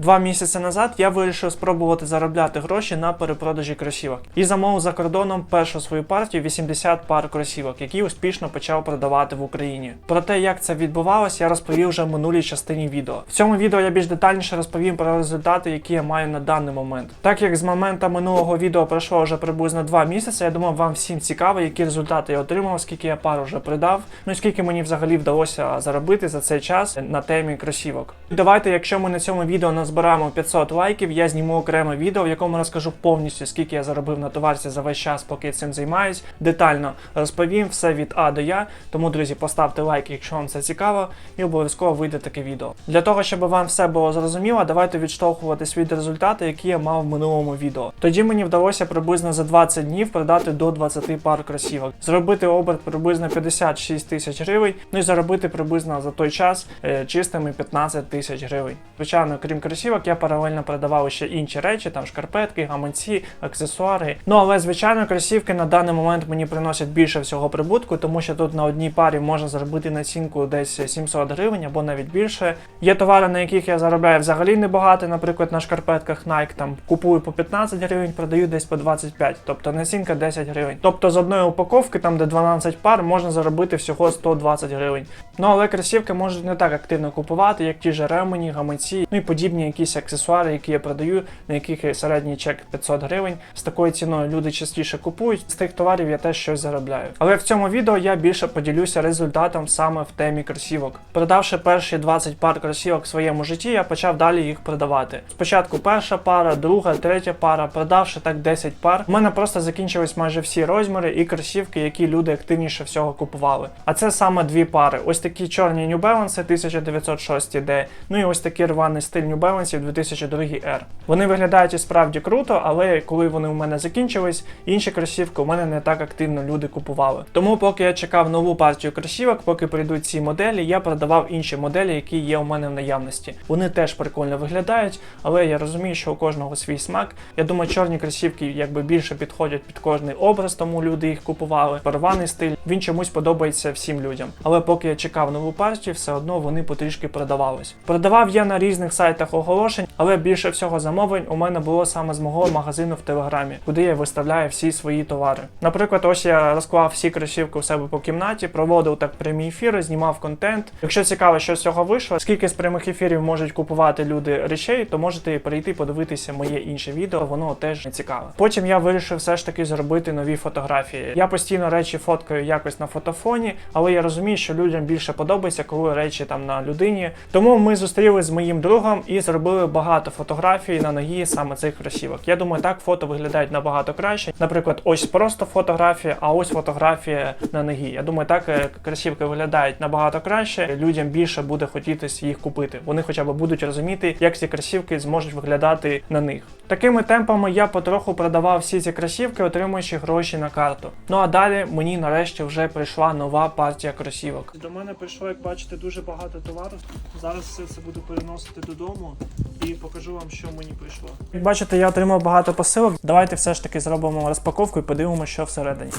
Два місяці назад я вирішив спробувати заробляти гроші на перепродажі кросівок і замовив за кордоном першу свою партію 80 пар кросівок, які успішно почав продавати в Україні. Про те, як це відбувалося, я розповів вже в минулій частині відео. В цьому відео я більш детальніше розповім про результати, які я маю на даний момент. Так як з моменту минулого відео пройшло вже приблизно 2 місяці, я думав, вам всім цікаво, які результати я отримав, скільки я пар вже придав, ну і скільки мені взагалі вдалося заробити за цей час на темі кросівок. Давайте, якщо ми на цьому відео назбираємо 500 лайків, я зніму окреме відео, в якому розкажу повністю, скільки я заробив на товарці за весь час, поки цим займаюсь. Детально розповім все від А до Я. Тому, друзі, поставте лайк, якщо вам це цікаво, і обов'язково вийде таке відео. Для того, щоб вам все було зрозуміло, давайте відштовхуватись від результату, які я мав в минулому відео. Тоді мені вдалося приблизно за 20 днів продати до 20 пар кросівок, зробити оберт приблизно 56 тисяч гривень, ну і заробити приблизно за той час е, чистими 15 тисяч гривень. Звичайно, крім кросівок, я паралельно продавав ще інші речі, там шкарпетки, гаманці, аксесуари. Ну але звичайно, кросівки на даний момент мені приносять більше всього прибутку, тому що тут на одній парі можна заробити націнку десь 700 гривень або навіть більше. Є товари, на яких я заробляю взагалі небагато, наприклад, на шкарпетках Nike там купую по 15 гривень, продаю десь по 25, тобто націнка 10 гривень. Тобто з одної упаковки, там де 12 пар, можна заробити всього 120 гривень. Ну але кросівки можуть не так активно купувати, як ті ж ремені, гаманці, ну і подібні якісь аксесуари, які я продаю, на яких середній чек 500 гривень. З такою ціною люди частіше купують. З тих товарів я теж щось заробляю. Але в цьому відео я більше поділюся результатом саме в темі кросівок. Продавши перші 20 пар кросівок в своєму житті, я почав далі їх продавати. Спочатку перша пара, друга, третя пара, продавши так 10 пар. У мене просто закінчились майже всі розміри і кросівки, які люди активніше всього купували. А це саме дві пари. Ось такі чорні New Balance 1906 D, ну і ось такий рваний стиль New Balance 2002 R. Вони виглядають і справді круто, але коли вони у мене закінчились, інші кросівки у мене не так активно люди купували. Тому, поки я чекав нову партію кросівок, поки прийдуть ці моделі, я продавав інші моделі, які є у мене в наявності. Вони теж прикольно виглядають, але я розумію, що у кожного свій смак. Я думаю, чорні кросівки якби більше підходять під кожний образ, тому люди їх купували. Порваний стиль він чомусь подобається всім людям. Але поки я чекав нову партію, все одно вони потрішки продавались. Продавав я на різних сайтах оголошень, але більше всього замовлень у мене було саме з мого магазину в Телеграмі, куди я виставляю всі свої товари. Наприклад, ось я розклав всі кросівки у себе по кімнаті, проводив так прямі ефіри, знімав контент. Якщо цікаво, що з цього вийшло, скільки з прямих ефірів можуть купувати люди речей, то можете перейти подивитися моє інше відео, воно теж цікаве. Потім я вирішив все ж таки зробити нові фотографії. Я постійно речі фоткаю якось на фотофоні, але я розумію, що людям більше подобається, коли речі там на людині. Тому ми зустрілися з моїм другом і зробили багато фотографій на ногі саме цих кросівок. Я думаю, так фото виглядають набагато краще. Наприклад, ось просто фотографія, а ось фотографія на ногі. Я думаю, так е, кросівки виглядають набагато краще. Людям більше буде хотітись їх купити. Вони хоча б будуть розуміти, як ці кросівки зможуть виглядати на них. Такими темпами я потроху продавав всі ці кросівки, отримуючи гроші на карту. Ну а далі мені нарешті вже прийшла нова партія кросівок. До мене прийшло, як бачите, дуже багато товару. Зараз все це буду переносити додому і покажу вам, що мені прийшло. Як бачите, я отримав багато посилок. Давайте все ж таки зробимо розпаковку і подивимося, що всередині.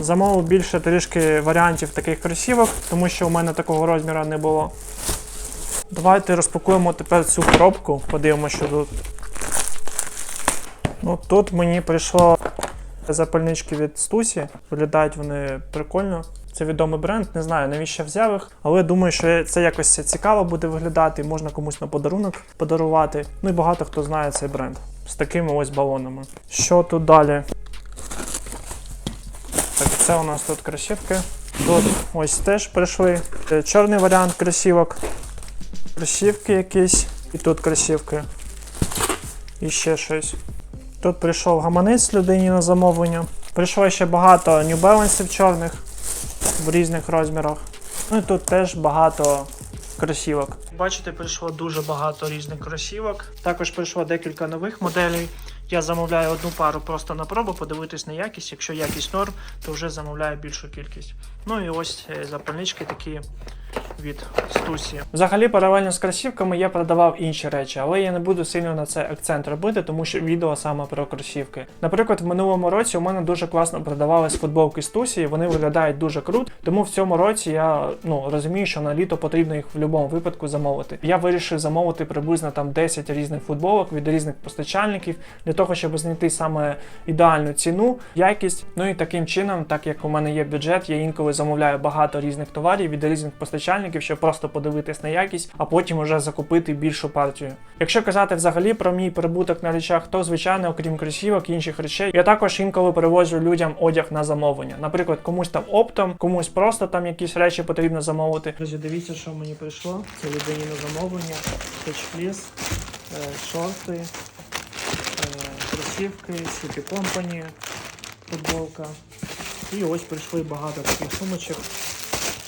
Замовив більше трішки варіантів таких кросівок, тому що у мене такого розміру не було. Давайте розпакуємо тепер цю коробку, подивимося, що тут. Ну, тут мені прийшло запальнички від Стусі. Виглядають вони прикольно. Це відомий бренд, не знаю навіщо взяв їх, але думаю, що це якось цікаво буде виглядати, можна комусь на подарунок подарувати. Ну і багато хто знає цей бренд з такими ось балонами. Що тут далі? Так, це у нас тут кросівки. Тут ось теж прийшли. Е, Чорний варіант кросівок. Кросівки якісь. І тут кросівки. І ще щось. Тут прийшов гаманець людині на замовлення. Прийшло ще багато New Balance чорних в різних розмірах. Ну і тут теж багато кросівок. Бачите, прийшло дуже багато різних кросівок. Також прийшло декілька нових моделей. Я замовляю одну пару просто на пробу, подивитись на якість. Якщо якість норм, то вже замовляю більшу кількість. Ну і ось е, запальнички такі від Стусі. Взагалі, паралельно з кросівками я продавав інші речі, але я не буду сильно на це акцент робити, тому що відео саме про кросівки. Наприклад, в минулому році у мене дуже класно продавались футболки Стусі, вони виглядають дуже круто. Тому в цьому році я ну розумію, що на літо потрібно їх в будь-якому випадку замовити. Я вирішив замовити приблизно там 10 різних футболок від різних постачальників для того, щоб знайти саме ідеальну ціну, якість. Ну і таким чином, так як у мене є бюджет, я інколи замовляю багато різних товарів від різних постачальників, щоб просто подивитись на якість, а потім уже закупити більшу партію. Якщо казати взагалі про мій прибуток на речах, то звичайно, окрім кросівок і інших речей, я також інколи перевозю людям одяг на замовлення. Наприклад, комусь там оптом, комусь просто там якісь речі потрібно замовити. Друзі, дивіться, що мені прийшло. Це людині на замовлення, скетчфліс, шорти, кросівки, City Company, футболка. І ось прийшли багато таких сумочок.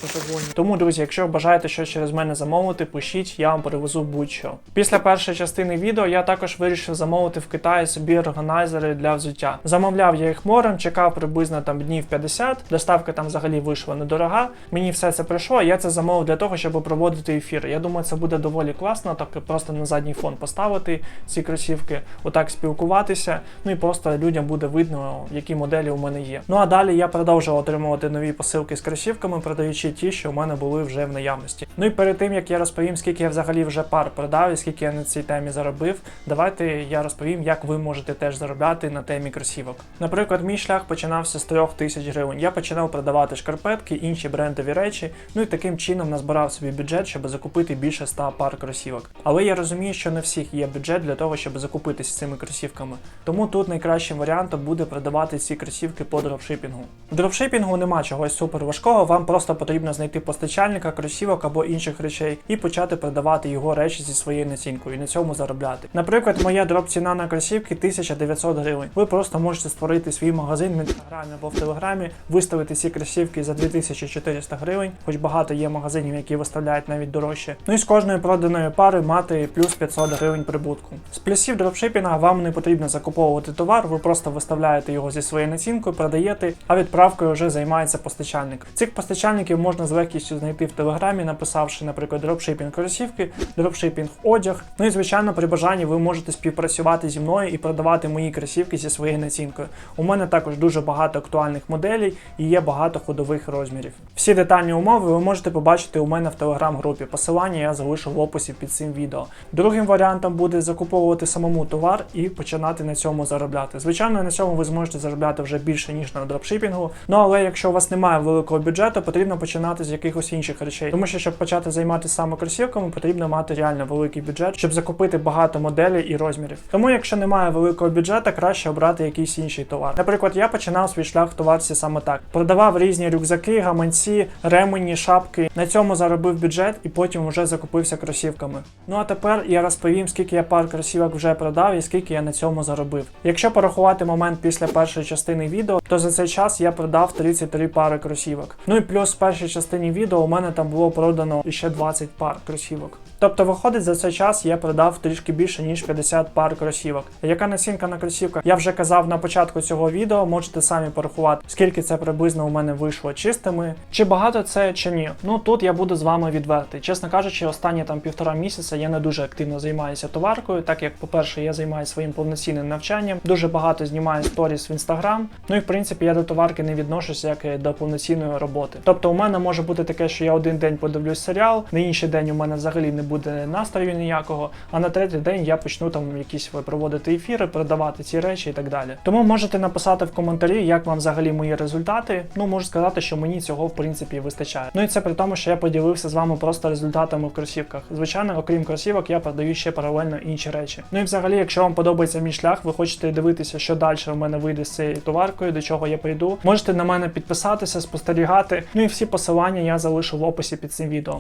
Патагонії. Тому, друзі, якщо бажаєте щось через мене замовити, пишіть, я вам перевезу будь-що. Після першої частини відео я також вирішив замовити в Китаї собі органайзери для взуття. Замовляв я їх морем, чекав приблизно там днів 50. Доставка там взагалі вийшла недорога. Мені все це прийшло. Я це замовив для того, щоб проводити ефіри. Я думаю, це буде доволі класно, так просто на задній фон поставити ці кросівки, отак спілкуватися. Ну і просто людям буде видно, які моделі у мене є. Ну а далі я продовжував отримувати нові посилки з кросівками, продаючи ті, що у мене були вже в наявності. Ну і перед тим як я розповім, скільки я взагалі вже пар продав і скільки я на цій темі заробив, давайте я розповім, як ви можете теж заробляти на темі кросівок. Наприклад, мій шлях починався з 3 тисяч гривень. Я починав продавати шкарпетки, інші брендові речі. Ну і таким чином назбирав собі бюджет, щоб закупити більше 100 пар кросівок. Але я розумію, що не всіх є бюджет для того, щоб закупитися цими кросівками. Тому тут найкращим варіантом буде продавати ці кросівки по дропшипінгу. В дропшипінгу нема чогось супер важкого, вам просто потрібно знайти постачальника, кросівок або інших речей і почати продавати його речі зі своєю націнкою і на цьому заробляти. Наприклад, моя дроп-ціна на кросівки 1900 гривень. Ви просто можете створити свій магазин в інстаграмі або в телеграмі, виставити ці кросівки за 2400 гривень, хоч багато є магазинів, які виставляють навіть дорожче. Ну і з кожної проданої пари мати плюс 500 гривень прибутку. З плюсів дропшипінга вам не потрібно закуповувати товар, ви просто виставляєте його зі своєю націнкою, продаєте, а відправкою вже займається постачальник. Цих постачальників можна з легкістю знайти в телеграмі, написавши, наприклад, дропшипінг кросівки, дропшипінг одяг. Ну і звичайно, при бажанні ви можете співпрацювати зі мною і продавати мої кросівки зі своєю націнкою. У мене також дуже багато актуальних моделей і є багато ходових розмірів. Всі детальні умови ви можете побачити у мене в телеграм-групі. Посилання я залишу в описі під цим відео. Другим варіантом буде закуповувати самому товар і починати на цьому заробляти. Звичайно, на цьому ви зможете заробляти вже більше ніж на дропшипінгу. Ну але якщо у вас немає великого бюджету, потрібно починати з якихось інших речей. Тому що щоб почати займатися саме кросівками, потрібно мати реально великий бюджет, щоб закупити багато моделей і розмірів. Тому, якщо немає великого бюджету, краще обрати якийсь інший товар. Наприклад, я починав свій шлях в товарці саме так: продавав різні рюкзаки, гаманці, ремені, шапки. На цьому заробив бюджет і потім вже закупився кросівками. Ну а тепер я розповім, скільки я пар кросівок вже продав і скільки я на цьому заробив. Якщо порахувати момент після першої частини відео, то за цей час я продав 33 пари кросівок. Ну і плюс в першій частині відео у мене там було продано ще 20 пар кросівок. Тобто, виходить, за цей час я продав трішки більше ніж 50 пар кросівок. Яка націнка на кросівках? Я вже казав на початку цього відео, можете самі порахувати, скільки це приблизно у мене вийшло чистими. Чи багато це, чи ні. Ну тут я буду з вами відвертий. Чесно кажучи, останні там півтора місяця я не дуже активно займаюся товаркою, так як, по-перше, я займаюся своїм повноцінним навчанням, дуже багато знімаю сторіс в інстаграм. Ну і в принципі я до товарки не відношуся як до повноцінної роботи. Тобто, у мене може бути таке, що я один день подивлюсь серіал, на інший день у мене взагалі не буде настрою ніякого, а на третій день я почну там якісь проводити ефіри, продавати ці речі і так далі. Тому можете написати в коментарі, як вам взагалі мої результати. Ну можу сказати, що мені цього в принципі вистачає. Ну і це при тому, що я поділився з вами просто результатами в кросівках. Звичайно, окрім кросівок, я продаю ще паралельно інші речі. Ну і взагалі, якщо вам подобається мій шлях, ви хочете дивитися, що далі в мене вийде з цією товаркою, до чого я прийду. Можете на мене підписатися, спостерігати. Ну і всі посилання я залишу в описі під цим відео.